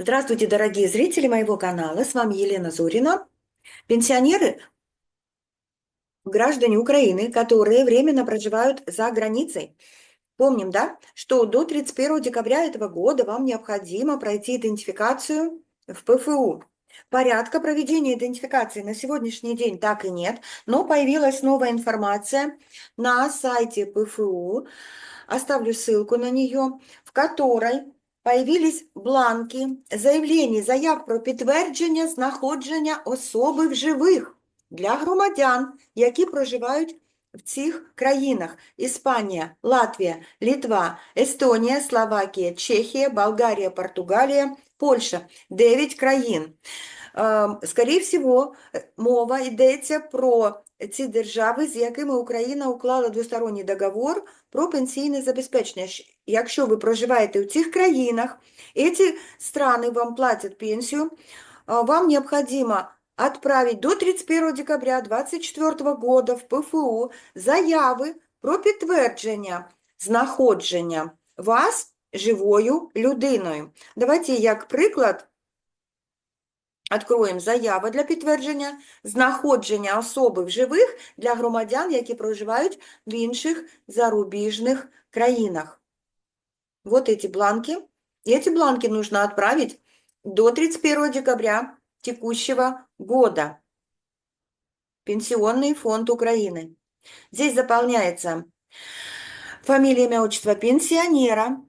Здравствуйте, дорогие зрители моего канала. С вами Елена Зорина. Пенсионеры, граждане Украины, которые временно проживают за границей. Помним, да, что до 31 декабря этого года вам необходимо пройти идентификацию в ПФУ. Порядка проведения идентификации на сегодняшний день так и нет, но появилась новая информация на сайте ПФУ, оставлю ссылку на нее, в которой появились бланки заявлені заяв про підтвердження знаходження особи в живих для громадян, які проживають в цих країнах: Іспанія, Латвія, Литва, Естонія, Словакія, Чехія, Болгарія, Португалія, Польща 9 країн. Е, Скоріше всього, мова йдеться про ці держави, з якими Україна уклала двосторонній договор про пенсійне забезпечення. Якщо ви проживаєте в цих країнах, эти страны вам платят пенсию, а, вам необходимо отправить до 31 декабря 2024 года в ПФУ заяви про підтвердження знаходження вас живою людиною. Давайте як приклад Откроємо заява для підтвердження знаходження особи в живих для громадян, які проживають в інших зарубіжних країнах. Вот эти бланки. Эти бланки нужно отправить до 31 декабря текущего года. Пенсионный фонд Украины. Здесь заполняется фамилия, имя, отчество пенсионера,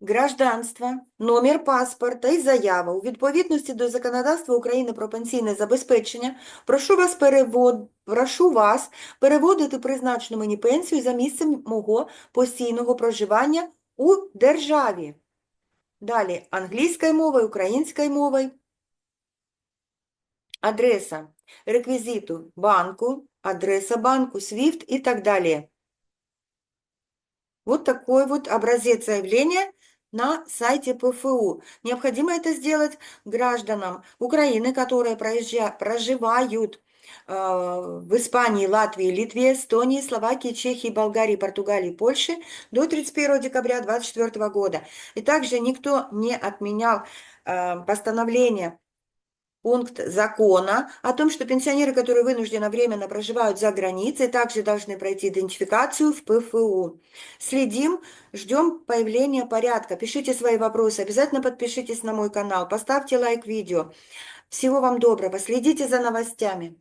гражданство, номер паспорта і заява. У відповідності до законодавства України про пенсійне забезпечення прошу вас, перевод... прошу вас переводити призначену мені пенсію за місцем мого постійного проживання у державі. Далі англійською мовою, українською мовою. Адреса реквізиту банку, адреса банку, SWIFT и так далее. Вот такой вот образец заявления на сайте ПФУ. Необходимо это сделать гражданам Украины, которые проживают э, в Испании, Латвии, Литве, Эстонии, Словакии, Чехии, Болгарии, Португалии, Польше до 31 декабря 2024 года. И также никто не отменял э, постановление пункт закона о том, что пенсионеры, которые вынужденно временно проживают за границей, также должны пройти идентификацию в ПФУ. Следим, ждем появления порядка. Пишите свои вопросы, обязательно подпишитесь на мой канал, поставьте лайк видео. Всего вам доброго, следите за новостями.